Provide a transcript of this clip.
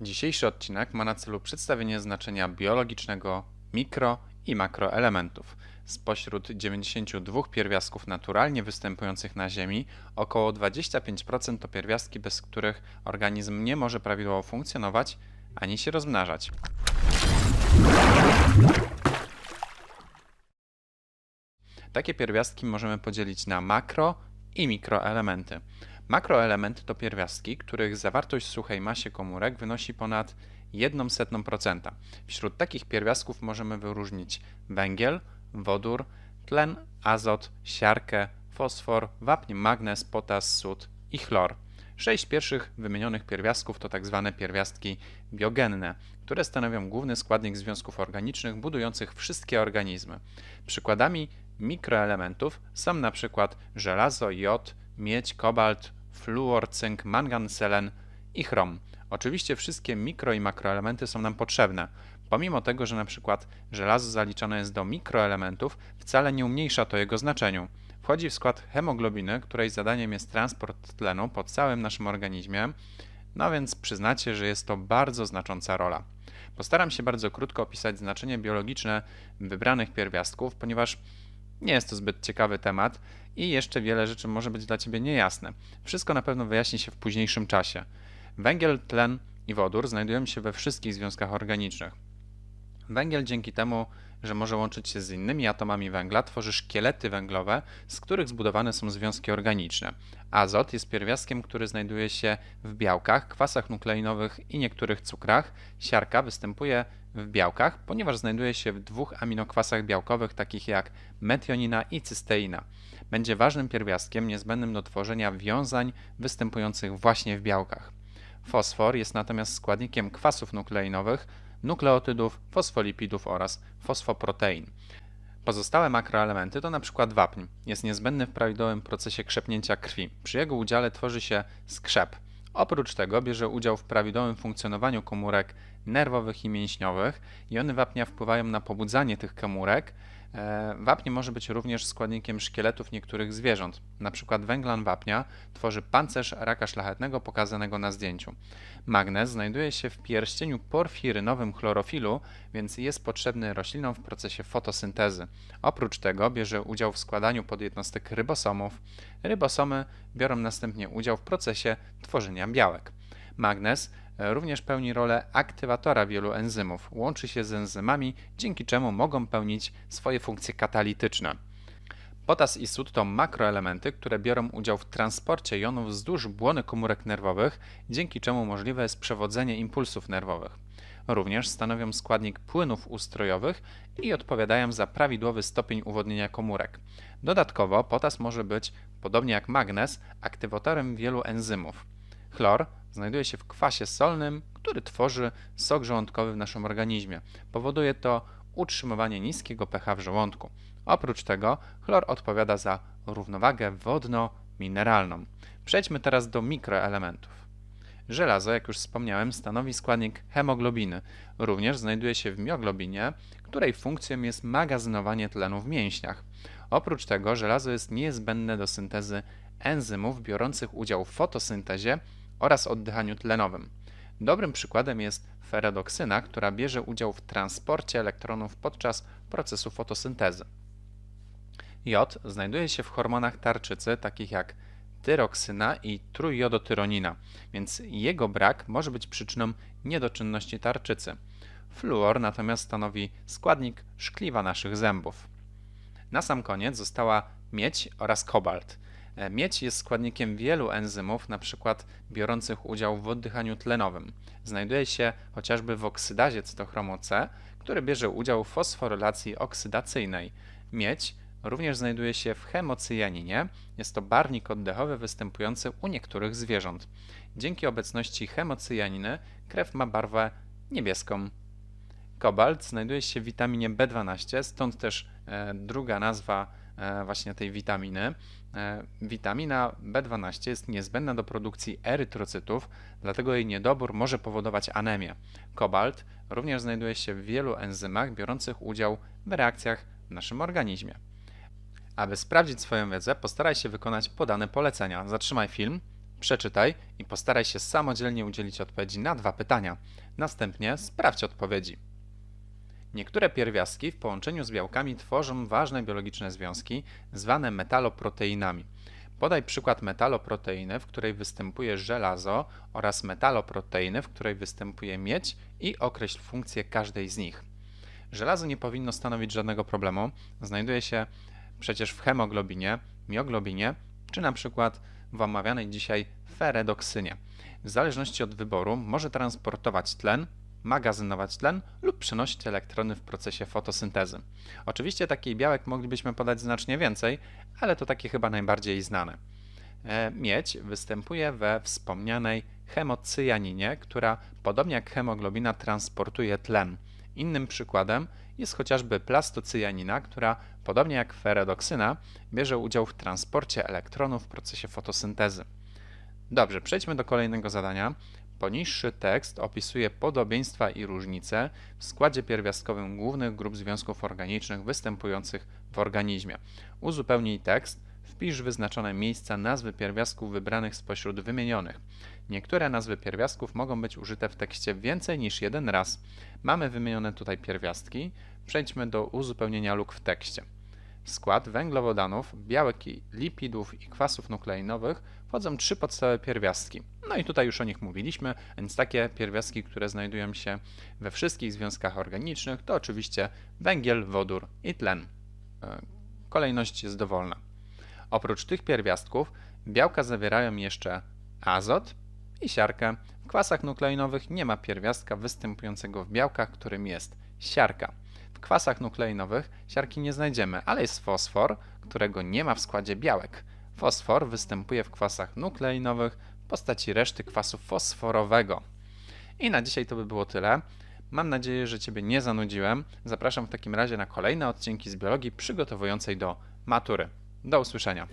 Dzisiejszy odcinek ma na celu przedstawienie znaczenia biologicznego mikro i makroelementów. Spośród 92 pierwiastków naturalnie występujących na Ziemi, około 25% to pierwiastki, bez których organizm nie może prawidłowo funkcjonować ani się rozmnażać. Takie pierwiastki możemy podzielić na makro i mikroelementy. Makroelementy to pierwiastki, których zawartość w suchej masie komórek wynosi ponad 0,01%. Wśród takich pierwiastków możemy wyróżnić węgiel, wodór, tlen, azot, siarkę, fosfor, wapń, magnez, potas, sód i chlor. Sześć pierwszych wymienionych pierwiastków to tak zwane pierwiastki biogenne, które stanowią główny składnik związków organicznych budujących wszystkie organizmy. Przykładami mikroelementów są przykład żelazo, jod, miedź, kobalt, fluor, cynk, mangan, selen i chrom. Oczywiście wszystkie mikro i makroelementy są nam potrzebne. Pomimo tego, że na przykład żelazo zaliczane jest do mikroelementów, wcale nie umniejsza to jego znaczeniu. Wchodzi w skład hemoglobiny, której zadaniem jest transport tlenu po całym naszym organizmie, no więc przyznacie, że jest to bardzo znacząca rola. Postaram się bardzo krótko opisać znaczenie biologiczne wybranych pierwiastków, ponieważ nie jest to zbyt ciekawy temat i jeszcze wiele rzeczy może być dla Ciebie niejasne. Wszystko na pewno wyjaśni się w późniejszym czasie. Węgiel, tlen i wodór znajdują się we wszystkich związkach organicznych. Węgiel dzięki temu, że może łączyć się z innymi atomami węgla, tworzy szkielety węglowe, z których zbudowane są związki organiczne. Azot jest pierwiastkiem, który znajduje się w białkach, kwasach nukleinowych i niektórych cukrach. Siarka występuje w białkach, ponieważ znajduje się w dwóch aminokwasach białkowych, takich jak metionina i cysteina. Będzie ważnym pierwiastkiem niezbędnym do tworzenia wiązań występujących właśnie w białkach. Fosfor jest natomiast składnikiem kwasów nukleinowych, nukleotydów, fosfolipidów oraz fosfoprotein. Pozostałe makroelementy to np. wapń. Jest niezbędny w prawidłowym procesie krzepnięcia krwi. Przy jego udziale tworzy się skrzep. Oprócz tego bierze udział w prawidłowym funkcjonowaniu komórek nerwowych i mięśniowych. Iony wapnia wpływają na pobudzanie tych komórek. E, Wapń może być również składnikiem szkieletów niektórych zwierząt. Na przykład węglan wapnia tworzy pancerz raka szlachetnego pokazanego na zdjęciu. Magnez znajduje się w pierścieniu porfirynowym chlorofilu, więc jest potrzebny roślinom w procesie fotosyntezy. Oprócz tego bierze udział w składaniu podjednostek rybosomów. Rybosomy biorą następnie udział w procesie tworzenia białek. Magnez również pełni rolę aktywatora wielu enzymów. Łączy się z enzymami, dzięki czemu mogą pełnić swoje funkcje katalityczne. Potas i sód to makroelementy, które biorą udział w transporcie jonów wzdłuż błony komórek nerwowych, dzięki czemu możliwe jest przewodzenie impulsów nerwowych. Również stanowią składnik płynów ustrojowych i odpowiadają za prawidłowy stopień uwodnienia komórek. Dodatkowo potas może być, podobnie jak magnez, aktywatorem wielu enzymów. Chlor znajduje się w kwasie solnym, który tworzy sok żołądkowy w naszym organizmie. Powoduje to utrzymywanie niskiego pH w żołądku. Oprócz tego chlor odpowiada za równowagę wodno-mineralną. Przejdźmy teraz do mikroelementów. Żelazo, jak już wspomniałem, stanowi składnik hemoglobiny. Również znajduje się w mioglobinie, której funkcją jest magazynowanie tlenu w mięśniach. Oprócz tego żelazo jest niezbędne do syntezy enzymów biorących udział w fotosyntezie oraz oddychaniu tlenowym. Dobrym przykładem jest feredoksyna, która bierze udział w transporcie elektronów podczas procesu fotosyntezy. Jod znajduje się w hormonach tarczycy, takich jak tyroksyna i trójjodotyronina, więc jego brak może być przyczyną niedoczynności tarczycy. Fluor natomiast stanowi składnik szkliwa naszych zębów. Na sam koniec została miedź oraz kobalt. E, Miedź jest składnikiem wielu enzymów, np. biorących udział w oddychaniu tlenowym. Znajduje się chociażby w oksydazie cytochromu C, który bierze udział w fosforylacji oksydacyjnej. Miedź również znajduje się w hemocyjaninie. Jest to barwnik oddechowy występujący u niektórych zwierząt. Dzięki obecności hemocyjaniny krew ma barwę niebieską. Kobalt znajduje się w witaminie B12, stąd też e, druga nazwa właśnie tej witaminy. E, witamina B12 jest niezbędna do produkcji erytrocytów, dlatego jej niedobór może powodować anemię. Kobalt również znajduje się w wielu enzymach biorących udział w reakcjach w naszym organizmie. Aby sprawdzić swoją wiedzę, postaraj się wykonać podane polecenia. Zatrzymaj film, przeczytaj i postaraj się samodzielnie udzielić odpowiedzi na dwa pytania. Następnie sprawdź odpowiedzi. Niektóre pierwiastki w połączeniu z białkami tworzą ważne biologiczne związki zwane metaloproteinami. Podaj przykład metaloproteiny, w której występuje żelazo oraz metaloproteiny, w której występuje miedź i określ funkcję każdej z nich. Żelazo nie powinno stanowić żadnego problemu. Znajduje się przecież w hemoglobinie, mioglobinie czy na przykład w omawianej dzisiaj feredoksynie. W zależności od wyboru może transportować tlen, magazynować tlen lub przenosić elektrony w procesie fotosyntezy. Oczywiście takich białek moglibyśmy podać znacznie więcej, ale to takie chyba najbardziej znane. E, Miedź występuje we wspomnianej hemocyjaninie, która podobnie jak hemoglobina transportuje tlen. Innym przykładem jest chociażby plastocyjanina, która podobnie jak feredoksyna bierze udział w transporcie elektronów w procesie fotosyntezy. Dobrze, przejdźmy do kolejnego zadania. Poniższy tekst opisuje podobieństwa i różnice w składzie pierwiastkowym głównych grup związków organicznych występujących w organizmie. Uzupełnij tekst, wpisz wyznaczone miejsca nazwy pierwiastków wybranych spośród wymienionych. Niektóre nazwy pierwiastków mogą być użyte w tekście więcej niż jeden raz. Mamy wymienione tutaj pierwiastki. Przejdźmy do uzupełnienia luk w tekście. W skład węglowodanów, białek lipidów i kwasów nukleinowych wchodzą trzy podstawowe pierwiastki. No i tutaj już o nich mówiliśmy, więc takie pierwiastki, które znajdują się we wszystkich związkach organicznych, to oczywiście węgiel, wodór i tlen. E, Kolejność jest dowolna. Oprócz tych pierwiastków, białka zawierają jeszcze azot i siarkę. W kwasach nukleinowych nie ma pierwiastka występującego w białkach, którym jest siarka. W kwasach nukleinowych siarki nie znajdziemy, ale jest fosfor, którego nie ma w składzie białek. Fosfor występuje w kwasach nukleinowych postaci reszty kwasu fosforowego. I na dzisiaj to by było tyle. Mam nadzieję, że Ciebie nie zanudziłem. Zapraszam w takim razie na kolejne odcinki z biologii przygotowującej do matury. Do usłyszenia.